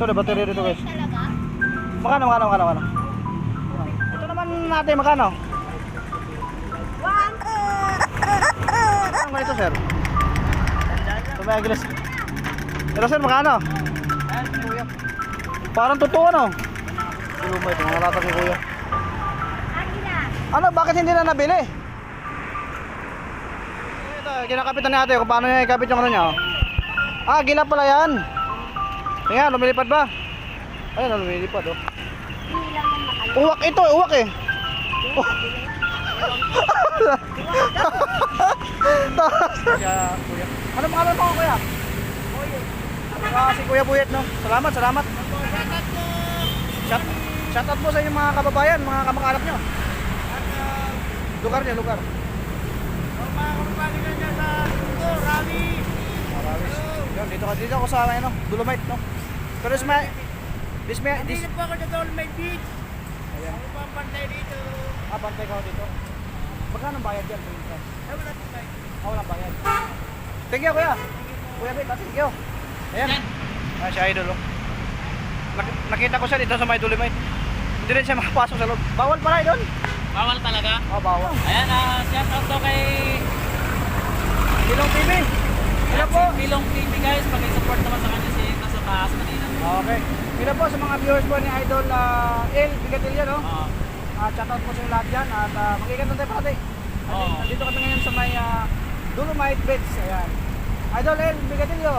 Ito na battery dito guys. Magkano, magkano, magkano, magkano? Ito naman natin, magkano? One. Ganito sir? Ito may agilis. Pero sir, magkano? Parang totoo ano? Lumay ito, mga latag ni kuya. Ano, bakit hindi na nabili? Ito, kinakapitan ni ate kung paano niya ikapit yung ano niya. oh. Ah, gila pala yan. Tingnan, lumilipad ba? Ayun, lumilipad oh. Uwak ito, uwak eh. Kuya. Ano pangalan mo kuya? Ah, si Kuya Buyet no. Salamat, salamat. Shout, shout out po sa inyong mga kababayan, mga kamag-anak nyo. Lugar niyo, lugar. Marawis. Yun, dito ka dito ako sa ano, Dolomite no. Pero is may this may this po ako sa Dolomite Beach. Ayan. Ako pa ang pantay dito. Ah, bantay ka dito. Magkano bayad yan? Ay, wala po tayo. Ah, walang bayad. Thank you, kuya. Kuya ah, thank you. Ayan. Ah, si Idol, oh. Nak- nakita ko siya dito sa may Dolomite. Hindi rin siya makapasok sa loob. Bawal pala doon. Bawal talaga. Oh, bawal. Ayan, ah, shout out to kay Silong TV. Sila po. Pilong TV guys. Pag-support naman sa kanya si nasa taas kanina. Okay. Sila po sa mga viewers po ni Idol uh, El Bigatillo, no? Oo. At shout out po sa lahat dyan. At uh, magkikita tayo pati. Oo. Nandito kami ngayon sa may uh, Dolomite Beds. Ayan. Idol El Bigatillo.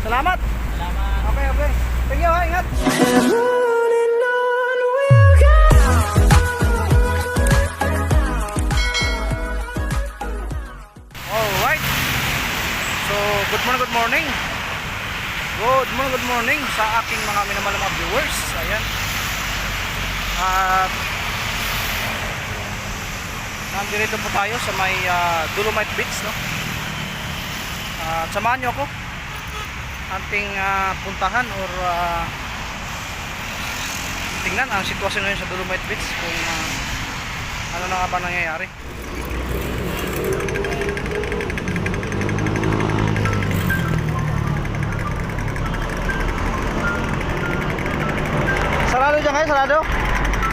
Salamat. Salamat. Okay, okay. Thank you, ha. Ingat. Alright. So, good morning, good morning. Good morning, good morning sa aking mga minamahal na mga viewers. Ayan. At nandito po tayo sa may ah, Dolomite Beach, no? At samahan niyo ako ating ah, puntahan or ah, tingnan ang sitwasyon ngayon sa Dolomite Beach kung ah, ano na nga ba nangyayari. Sarado dyan kayo? Sarado?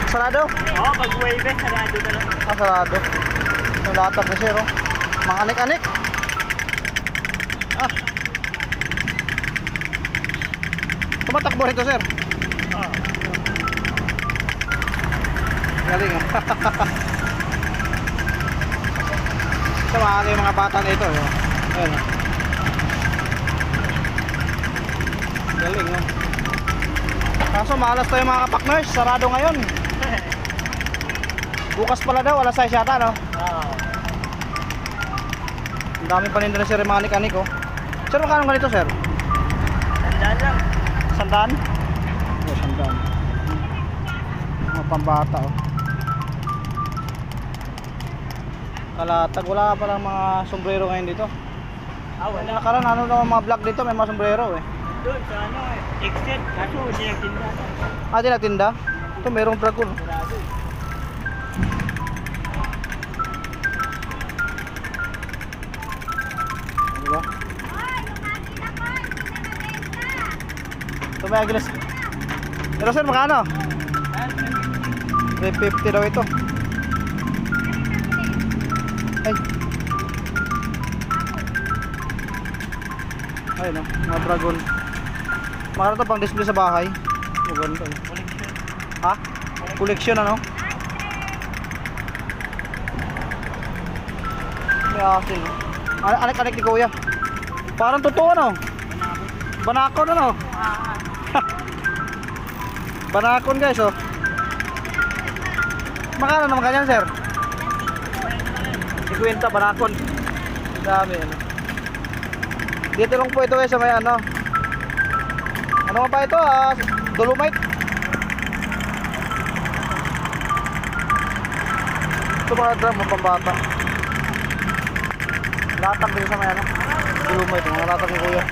Sarado? Oo, pag wave eh, sarado na lang. Ah, sarado. Yung latag na siya, no? Mga anik-anik. Ah. Tumatakbo rito, sir. Oo. Galing, ah. Samahan yung mga bata na ito. Oh. Ayan, oh. Galing, oh. Kaso malas tayo mga kapakners. Sarado ngayon. Bukas pala daw, alas 6 yata, no? Oo. Ang dami pa nila sir, mga anik-anik, oh. Sir, magkano ganito, sir? Tandaan lang. Sandaan? Oh, sandaan. Mga pambata, oh. Kalatag, wala pa lang mga sombrero ngayon dito. Ah, Wala nakaroon, ano daw mga vlog dito, may mga sombrero, eh. Doon sa ano eh. Exit. Kaso hindi nagtinda. Ah, di nagtinda? Ito, merong dragon. oh. Sarado eh. Di ba? Ito may agilas. Pero sir, magkano? 350 daw ito. Ay. Ay no, mga dragon. To pang display sa bahay? Maganda eh. Ha? Collection ano? May asin. An- Anak-anak ni kuya. Parang totoo ano? Banakon ano? Banakon guys oh. Makano naman ganyan sir? 50 banakon. Dami ano. Dito lang po ito guys sa may ano. Ano ba ito ah? Dolomite. Ito mga drum mga pambata. Latag din sa may ano. Dolomite mga latag ni kuya.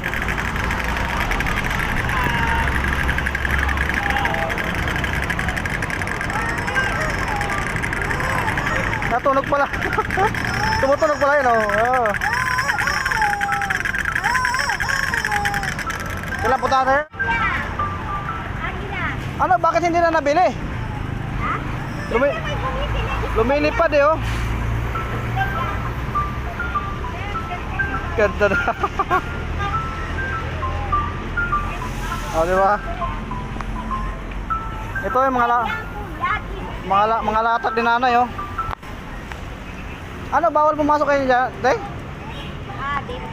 Natunog pala. Tumutunog pala yun, oh. oh. Kailan po tatay? Ano, bakit hindi na nabili? Ha? Lumi lumilipad eh, oh. Ganda na. oh, di ba? Ito yung mga la mga, la mga latag din nanay, oh. Ano, bawal pumasok kayo dyan, day? Ah, na yun.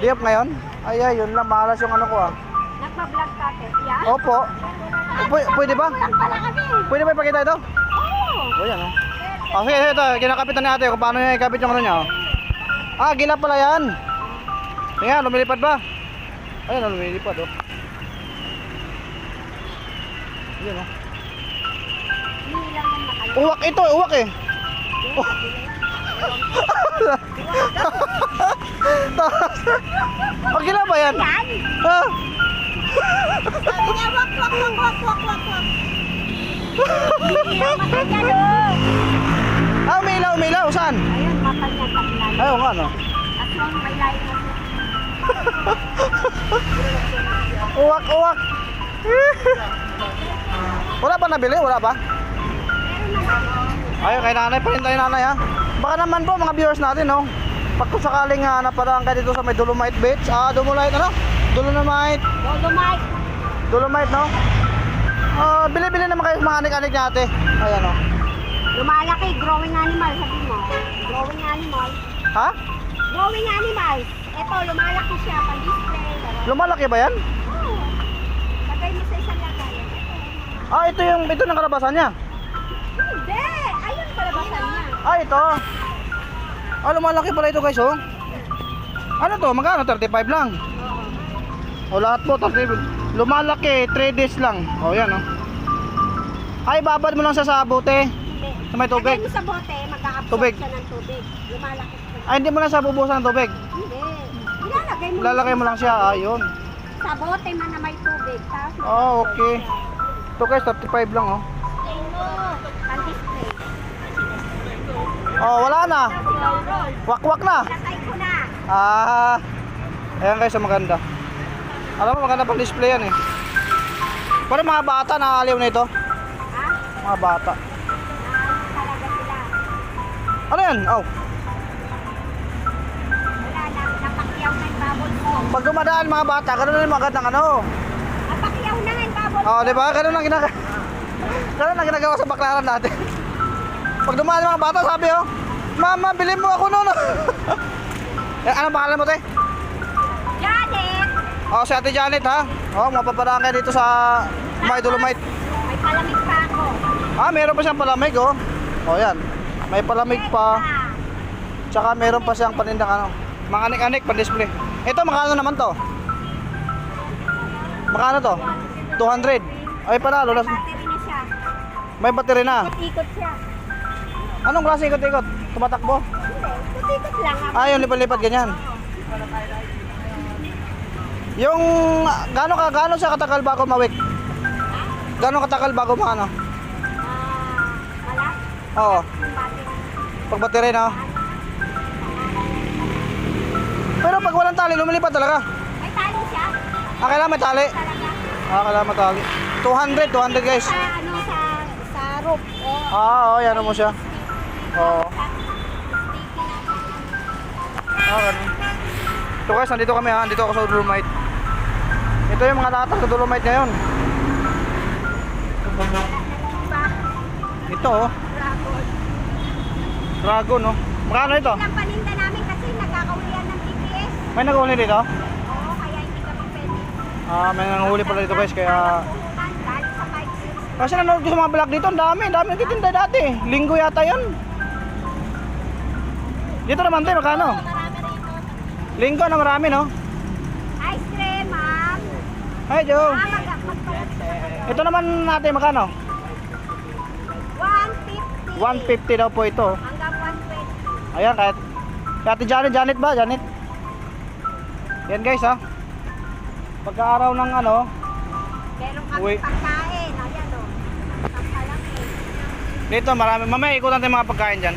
Di up ngayon? Ay, ay, yun lang, malas yung ano ko, ah. Nagpa-vlog ka, te. Yeah? Opo. Pwede, pwede ba? Pwede ba ipakita ito? Oo. Oh, yan, oh. Oh, sige, sige, ito. Kinakapitan ni ate kung paano niya ikapit yung ano niya, oh. Ah, gila pala yan. Tingnan, lumilipad ba? Ayun, oh, lumilipad, oh. Yan, oh. Uwak ito, uwak eh. oh, gila ba yan? Yan. Ah, Sabi niya, wak, wak, wak, wak, wak, wak, wak. Hindi lang niya, no. ah umilaw, umilaw. Saan? Ayun, mata niya, taklay. Ayaw nga, no? At yung may layo na. Uwak, uwak. Wala pa nabili? Wala pa? Naman. Ayun, kay nanay pa rin tayo nanay ha. Baka naman po mga viewers natin, no? Pag kung sakaling uh, napadaan kayo dito sa may Dolomite Beach, ah, Dolomite, ano? Dolomite, Dolomite. Dolomite, no? Ah, bili-bili naman kayo sa mga anik-anik niya ate. Ayan, no? Lumalaki, growing animal, sabi mo. Growing animal. Ha? Growing animal. Ito, lumalaki siya, pang-display. Lumalaki ba yan? Oo. Lagay mo sa isang lagayan. Ah, ito yung, ito ng kalabasan niya. Hindi! Ayun, kalabasan niya. Ah, ito. Ah, lumalaki pala ito guys, oh. Ano to? Magkano? 35 lang. O lahat po, 35. Lumalaki, 3 days lang. O, yan, oh. Ay, babad mo lang sa sabote. Hindi. Sa may tubig. Lagay mo sa bote, mag-a-absorb Tubig. siya ng tubig. Lumalaki siya. Ay, hindi mo na sa bubusan ng tubig. Hindi. Ilalagay mo. Lalagay mo lang siya. Ayun. Sa bote man na may tubig. Tapos Oh, okay. Ito guys, 35 lang, oh. Display mo. Pang-display. Oh, wala na. Tapos roll. Wakwak na. Latay ko na. Ah. Ayan guys, ang maganda. Alam mo, maganda pang display yan, eh. Pero mga bata, nakakaliw na ito. Ha? Mga bata. Ano yan? Oh. Wala na. Napakyaw na yung bubble ko. Pag dumadaan mga bata, ganun na yung magandang ano. Napakyaw na yung bubble Oh, di ba? Ganun ang ginagawa. Ganun ang ginagawa sa baklaran natin. Pag dumaan mga bata, sabi oh, Mama, bilhin mo ako noon. eh, ano pangalan mo, te? Oh, si Ate Janet, ha? Oh, mapapadaan kayo dito sa May Dolomite. May palamig pa ako. Ah, meron pa siyang palamig, oh. Oh, yan. May palamig pa. Tsaka meron pa siyang panindang ano. Mga anik-anik, pan-display. Ito, makano naman to? Makano to? 200. Ay, panalo. Na. May battery na. Ikot-ikot siya. Anong klase ikot-ikot? Tumatakbo? Hindi, ikot-ikot lang. Ah, yung lipat-lipat ganyan. Yung gaano ka gaano siya katagal bago mawik? Gaano katagal bago maano? Ah, malas. Oo, Yung battery. pag battery na. Pero pag walang tali, lumilipad talaga. May tali siya. Ah, kailangan may tali. Ah, kailangan may tali. 200, 200 guys. Sa ano, sa, sa roof. Oh. Ah, oo, yan mo siya. Oo. Ah, ganun. Ito guys, nandito kami ha. Nandito ako sa Dolomite. Ito yung mga latag sa Dolomite ngayon. Ito oh. Dragon. Dragon oh. Magkano ito? Ang paninda namin kasi nagkakaulian ng TPS. May nag-uli dito? Oo, kaya hindi kami pwede. Ah, may nanguhuli pala dito guys kaya Pumuntan dahil sa 5 kasi nanonood ko sa mga vlog dito, ang dami, ang dami nagtitinda dati. Linggo yata 'yon. Dito naman tayo, magkano? Marami rito. Linggo na marami, no? Hi, Joe. Ah. Ito naman natin, magkano? 150. 150 daw po ito. Hanggang 120. Ayan, kahit kay Ate Janet, Janet ba? Janet? Yan guys, ha? Pagka-araw ng ano, Meron kami Uy. pagkain. Ayan o. Pampalaki. dito marami. Mamaya ikutan tayo mga pagkain dyan.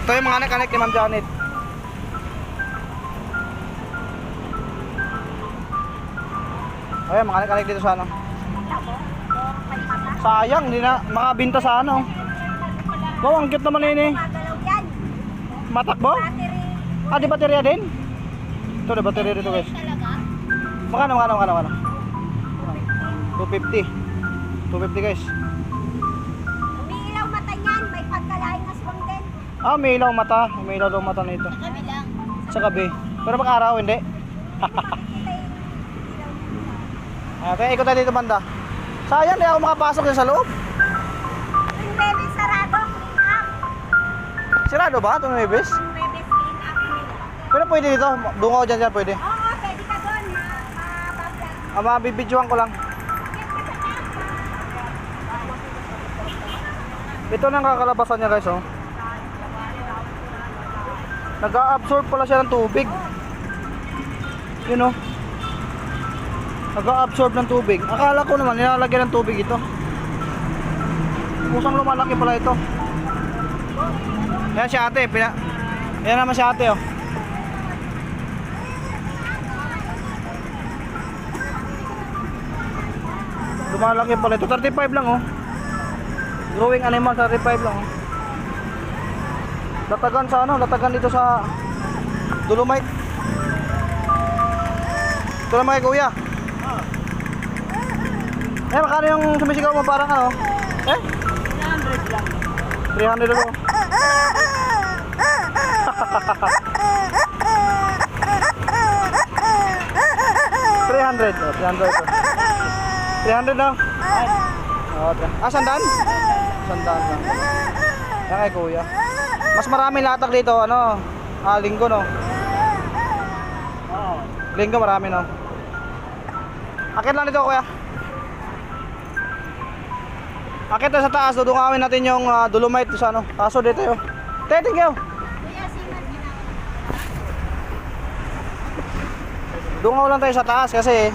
Ito yung mga anak-anak ni Ma'am Janet. Ayan, mga anak-anak dito sa ano. Sayang, hindi na makabinta sa ano. Wow, ang cute naman yun eh. Matakbo? Ah, di baterya din? Ito, di baterya dito guys. Makano, makano, makano, makano? 250. 250 guys. Umiilaw mata niyan. May pagkalaing aswang din. Ah, may ilaw mata. May ilaw daw mata nito. Kami lang. Sa gabi. Pero pag araw, hindi. Ah, kaya ikot tayo dito banda. Sayang, di ako makapasok din sa loob. Yung baby sarado. Clean up. Sirado ba itong Nueves? Yung baby clean up nila. Pero pwede dito. Dungaw dyan dyan, pwede. Oo, pwede ka doon. Ma- mababla. Ah, mabibidyoan ko lang. Ito na ang kakalabasan niya guys, oh. Nag-absorb pala siya ng tubig. You know? Nag-absorb ng tubig. Akala ko naman nilalagyan ng tubig ito. Kusang lumalaki pala ito. Yan si ate, pina... Yan naman si ate, oh. Lumalaki pala ito. 35 lang, oh. Growing animal, 35 lang, oh. Latagan sa ano, latagan dito sa Dolomite. Ito naman kuya. Eh, makano yung sumisigaw mo parang ano? Eh? 300 lang. 300 lang. Three hundred, oh, 300 to. 300 na. Oh, ah, sandaan? Sandaan lang. Yan kay kuya. Mas maraming latag dito, ano? Ah, linggo, no? Linggo marami, no? Akit lang dito, kuya. Akit sa taas, dudungawin natin yung ah, dolomite sa ano. Kaso dito yun. Te, thank you. Kuya, siman ginawa. Dungaw lang tayo sa taas kasi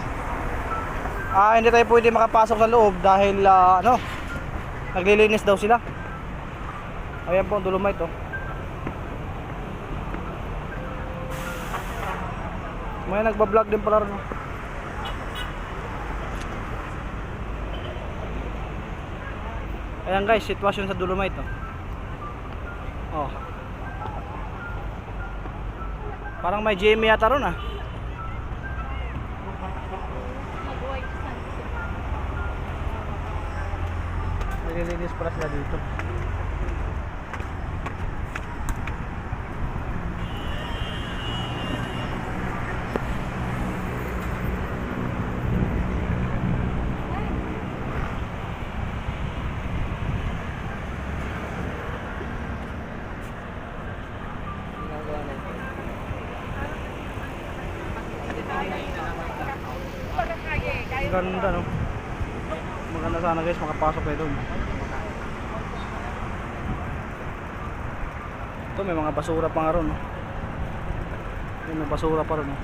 ah hindi tayo pwede makapasok sa loob dahil ah, ano naglilinis daw sila. Ayan po ang dolomite oh. May nagba-vlog din pala rin. Ayan guys, sitwasyon sa dolomite oh. Oh. Parang may GMA yata ron ah. Nililinis pala sila dito. Ganda no. Maganda sana guys makapasok kayo doon. Ito may mga basura pa nga ron. No? May mga basura pa ron. No?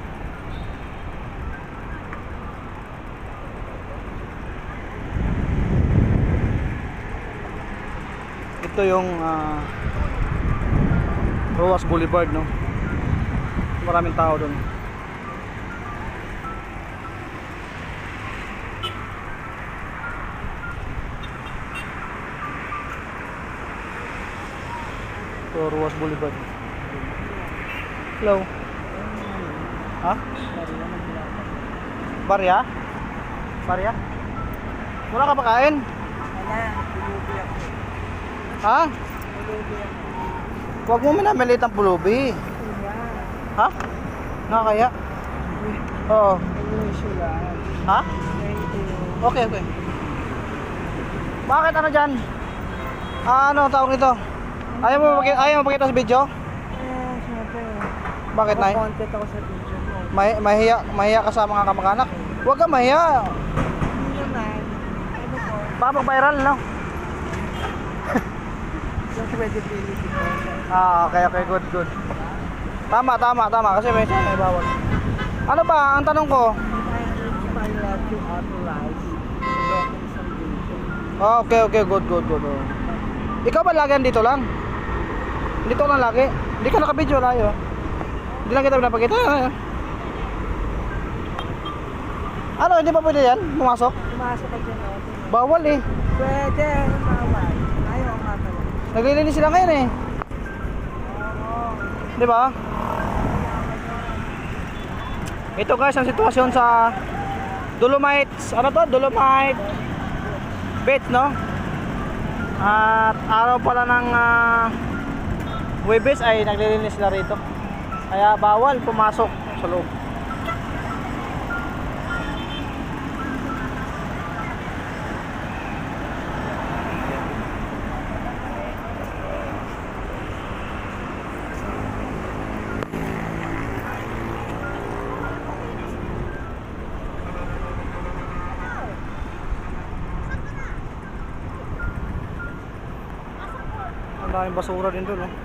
Ito yung ah, Roas Boulevard no. Maraming tao doon. Ito Roas Boulevard. Hello. Ha? Barya? Barya? Wala ka pa kain? Ha? Huwag mo minamalit ang pulubi. Ha? Nga kaya? Oo. Ha? Okay, okay. Bakit ano dyan? Ah, ano tawag nito? Ayaw mo magkita, ayaw mo magkita sa video? Bakit, Nay? Content ako sa video mo. May, mahiya, mahiya ka sa mga kamag-anak? Huwag ka mahiya. Hindi naman. Ano po? Papag-viral, no? Yung credibility ko. Ah, okay, okay, good, good. Tama, tama, tama. Kasi may may bawal. Ano ba, ang tanong ko? I if I let you authorize. Oh, okay, okay, good, good, good. Oh. Ikaw ba lagi dito lang? Dito lang lagi? Hindi ka nakabidyo layo. Hindi lang kita pinapakita. Ano, hindi pa pwede yan? Pumasok? Pumasok dyan, oh. Bawal eh. Pwede, bawal. Ayaw nga pala. Naglilinis sila ngayon eh. Di ba? Ito guys ang sitwasyon sa Dolomites, ano to? Dolomite Beach, no? At araw pala ng uh, Webes ay naglilinis sila rito. Kaya bawal pumasok sa loob. Ang daming basura din doon, no?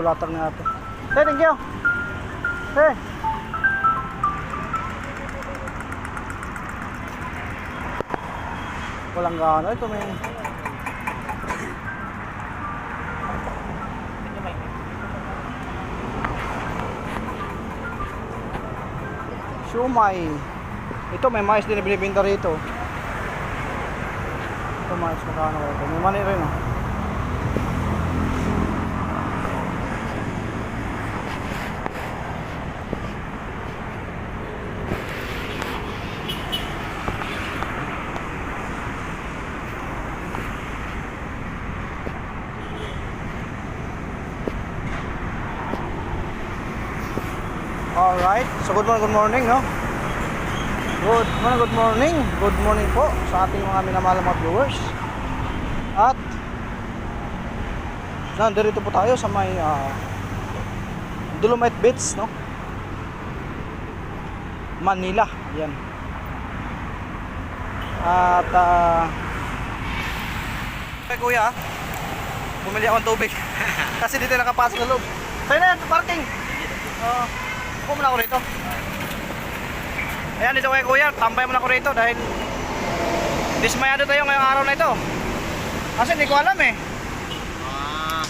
Tulatag na ate. Hey, thank you. Hey. Walang gana. Ito may... Shumai. Ito may mais din na binibinta rito. Ito mais magkano ito. May mani rin oh. Alright, so good morning, good morning, no? Good morning, good morning. Good morning po sa ating mga minamahal na mga viewers. At nandito po tayo sa may ah, Dolomite Beach, no? Manila, yan. At ah Kay kuya, bumili ako ng tubig. Kasi dito nakapasok sa loob. Sa'yo na yan, parking. Oo. Upo muna ako rito. Ayan, dito kay kuya. Tambay muna ako rito dahil dismayado tayo ngayong araw na ito. Kasi hindi ko alam eh. Ah,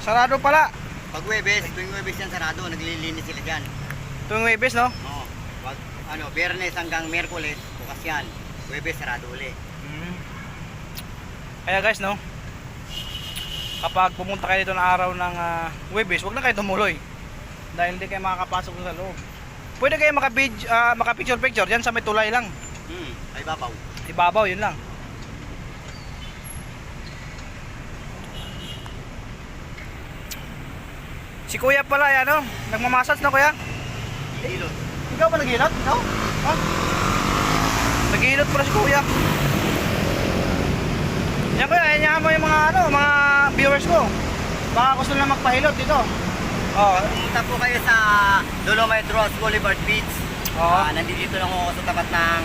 Sarado pala. pag Webes, tuwing Webes yan sarado, naglilinis sila dyan. Tuwing Webes, no? Oo. Pag, ano, Biyernes hanggang Merkules, bukas yan. Webes, sarado uli. Kaya guys, no? Kapag pumunta kayo dito na araw ng ah, Webes, huwag na kayo tumuloy. Dahil hindi kayo makakapasok sa loob. Pwede kayo makapicture, uh, makapicture picture dyan sa may tulay lang. Hmm, ay babaw. Ibabaw, yun lang. Si kuya pala, yan no? Nagmamasas na kuya? Hilot. Ikaw ba naghilot? Ikaw? Ha? Naghihilot pala si kuya. Yan kuya, yan mo yung mga ano, mga viewers ko. Baka gusto nila magpahilot dito. Oo. Pumunta po kayo sa Dolomite Ross Boulevard Beach. Oo. Ah, nandito lang ako sa tapat ng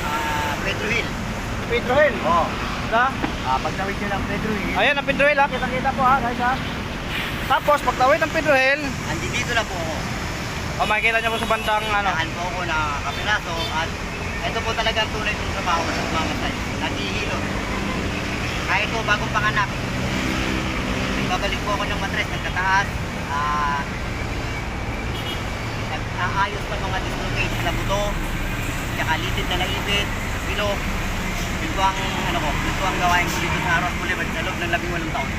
ah, Pedro Hill. Pedro Hill. Oo. Diba? Ah, pagtawid nyo ng Pedro Hill, Ayan ang Pedro Hill ha. Kita-kita po ha guys ha. Tapos pagtawid ng Pedro Hill, andito lang po ako. o makikita nyo po sa bandang ano. Saan po ako na kapiraso at ito po talaga ang tunay kong trabaho na nagmamatay. Naghihilot. Kahit po bagong panganak. Nagbabalik po ako ng matres, nagtataas. Ah, nag-aayos ng mga dislocate na buto. Tsaka litid na naibit, bilog. Po ang, ano ko, po ang gawain ko dito sa Ross Boulevard sa loob ng labing walong taon.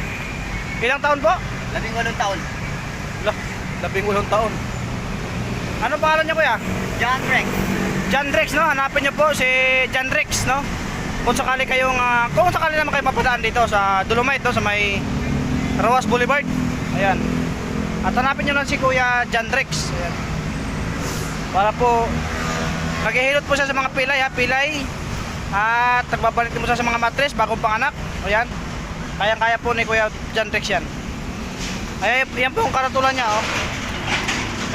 Ilang taon po? Labing walong taon. Lah, labing walong taon. Ano pangalan niya kuya? John Rex. John Rex, no? Hanapin niyo po si John Rex, no? Kung sakali kayong, ah, kung sakali naman kayo mapadaan dito sa Dolomite, no? Sa may Roas Boulevard. Ayan. At hanapin niyo lang si Kuya John Rex. Ayan. Para po, naghihilot po siya sa mga pilay, ha? Pilay. At nagbabalik din po siya sa mga matres, bagong panganak. Ayan. Kayang-kaya po ni Kuya John Rex yan. Ay, yan po ang karatulan niya, oh.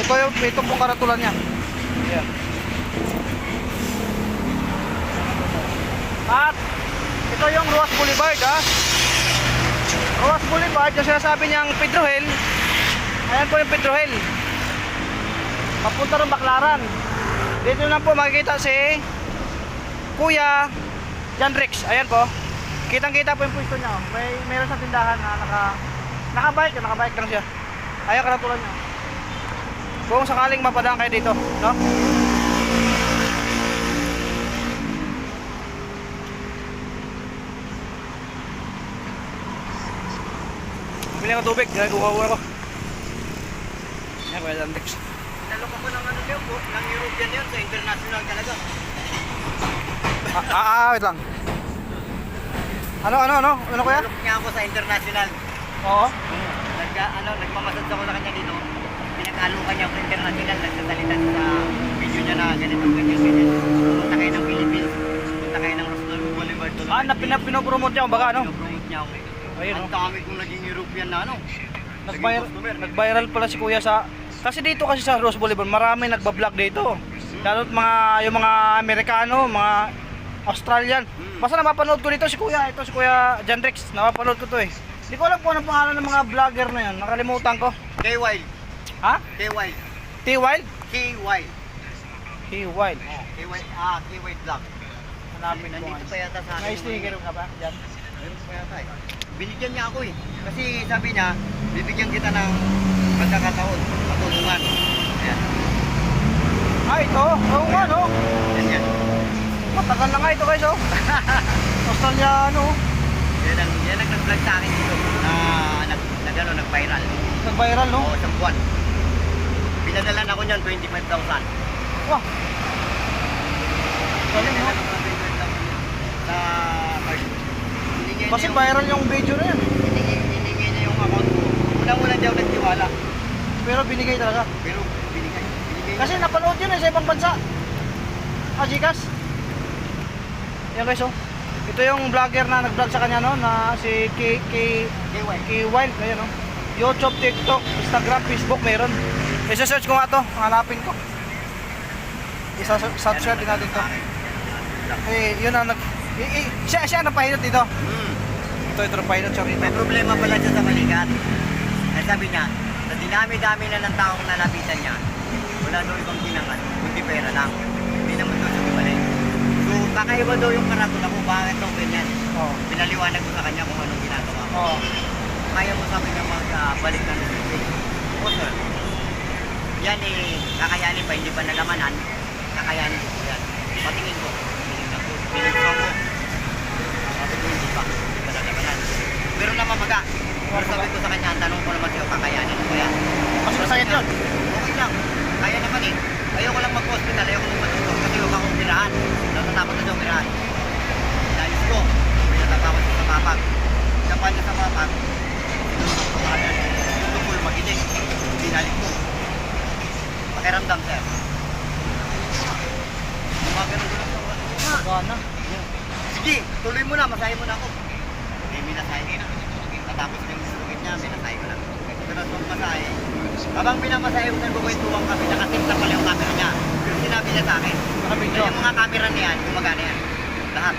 Ito yung ito pong karatulan niya. Ayan. At ito yung Ruas Boulevard ha. Ruas Boulevard, yung sinasabi niyang Pedro Hill. Ayan po yung Pedro Hill. Papunta rin Baclaran. Dito na po makikita si Kuya John Rex. Ayan po. Kitang-kita po yung pwesto niya. May meron sa tindahan na naka nakabike, nakabike lang siya. Ayan karatulan niya. Kung sakaling mapadaan kayo dito, no? Bumili ako tubig, nagkukuha ko. Kuya John Rex. Nalok ako ng ano yun, ng European yun, sa international talaga. Ah, ah, ah, wait lang. Ano, ano, ano? Ano kuya? Nalok niya ako sa international. Oo. Nagka, ano, nagmamasad ako sa kanya dito. Pinag-alukan niya ako sa international. Nagsasalita sa video niya na ganito, ganyan, ganyan. Punta kayo ng Philippines. Punta kayo ng Rosdol Boulevard. Ah, na pina- pinopromote niya, kumbaga, ano? Pinopromote niya ako. Ayun, Ang oh. dami kong naging European na ano. Nag-viral pala si Kuya sa kasi dito kasi sa Rose Boulevard, marami nagba-vlog dito. Lalo mga yung mga Amerikano, mga Australian. Hmm. Basta napapanood ko dito si Kuya, ito si Kuya Rex, napapanood ko to eh. Hindi ko alam kung anong pangalan ng mga vlogger na yun, nakalimutan ko. K-Wild. Ha? K-Wild. T-Wild? K-Wild. T-Wild. Oh, K-Wild. Ah, K-Wild Vlog. Hanapin ko. Nandito pa yata sa akin. May sticker ka ba? Yan. Meron pa yata eh. Binigyan niya ako eh. Kasi sabi niya, bibigyan kita ng pagkakataon, matulungan. Ayan. Ah, ito. Oo nga, no? Yan yan. Matagal na nga ito guys, oh. Australiano. Yan ang, yan ang nag-vlog sa akin dito. Na, nag, nag, ano, nag-viral. Nag-viral, no? Oo, isang buwan. Pinadalan ako niyan, 25,000. Wah. Galing, no? Pinadalan ako ng 25,000 sa Kasi viral yung video na yan. Hiningi, hiningi niya yung account ko. Unang-una ako nagtiwala. Pero binigay talaga. Pero binigay. Binigay Kasi napanood yun eh sa ibang bansa. Ah, Gcash. Yan guys, oh. Ito yung vlogger na nag-vlog sa kanya, no? Na si K... K... K Wild, ayan, oh. YouTube, TikTok, Instagram, Facebook, meron. Isa-search ko nga to, hanapin ko. Isa-subscribe din natin to. Eh, yun ang nag... i- i- siya, siya ang napahilot dito. Hmm. Ito, ito napahilot siya rito. May problema pala siya sa balikat. Kaya sabi niya, sa dinami-dami na ng taong nalapitan niya, wala daw ibang ginangan, kundi pera lang. Hindi naman siya bumalik. So, kakaiba daw yung karatula ko, bakit daw ganyan. Oh. Pinaliwanag ko sa kanya kung anong ginagawa ko. Oh. Kaya mo sabi niya magbalik ng receipt. Oo, sir. Yan eh, kakayanin pa, hindi pa nalamanan. Kakayanin ko yan. Patingin ko. Tinignan ko. Tinignan ko. Sabi ko, hindi pa. Hindi pa nalamanan. Pero namamaga. Pero sabi ko sa kanya, tanong ko naman sa'yo, kakayanin mo ba yan? Mas masakit yun. Okay lang. Kaya naman eh. Ayoko lang mag-hospital, ayoko lang matutog kasi huwag akong umirahan. Natatakot na siya umirahan. Inayos ko. May natatakot siya sa papag. Siya pa niya sa papag. Tutupul maginig. Binalik ko. Pakiramdam, sir. Gumagano ko lang sa Gana. Sige, tuloy mo na, masahe mo na ako. Eh, minasahe na. Katapos yung sungit niya, minasahe ko lang. Pero nung masahe, habang minamasahe ko, nagkukwentuhan kami, nakatimta pala yung camera niya. Pero sinabi niya sa akin, Naka-video. yung mga camera na yan, gumagana yan. Lahat.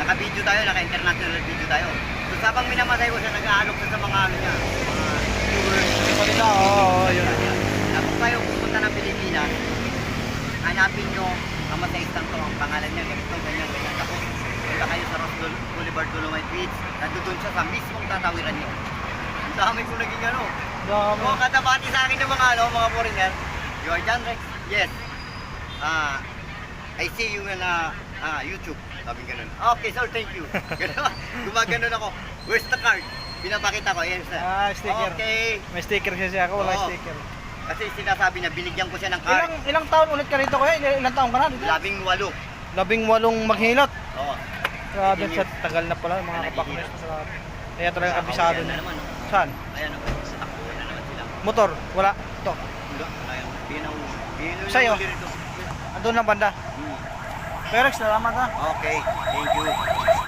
Naka-video tayo, naka-international video tayo. So, habang minamasahe ko siya, nag-aalok siya sa mga ano niya, mga viewers. Salita, oo, oh, yun. Kung kayo pupunta ng Pilipinas, hanapin nyo ang masayistang to, ang pangalan niya, ganito, ganyan, ganyan. Tapos, punta kayo sa Dolomite Beach, nandun siya sa mismong tatawiran niyo. Ang dami ko naging ano. Dami. Kung katabati sa akin ng mga ano, mga foreigner, you are John Rex? Yes. Ah, I see you in ah, ah, YouTube. Sabi ganun. Okay, sir, thank you. Ganun. Gumaganon ako. Where's the card? Pinapakita ko, yes, sir. Ah, sticker. Okay. May sticker kasi ako, wala Oo. sticker. Kasi sinasabi niya, binigyan ko siya ng card. Ilang ilang taon ulit ka rito kuya? Ilang, ilang taon ka na dito? Labing walo. Labing walong maghilot. Oo. Grabe, sa tagal na pala mga kapaknes na sa Kaya talaga kabisado niya. Saan? Ayan o. Sa takbuhan na naman sila. Motor? Wala. Ito. Sa'yo? Andun lang banda. Hmm. Pero salamat ha. Okay. Thank you.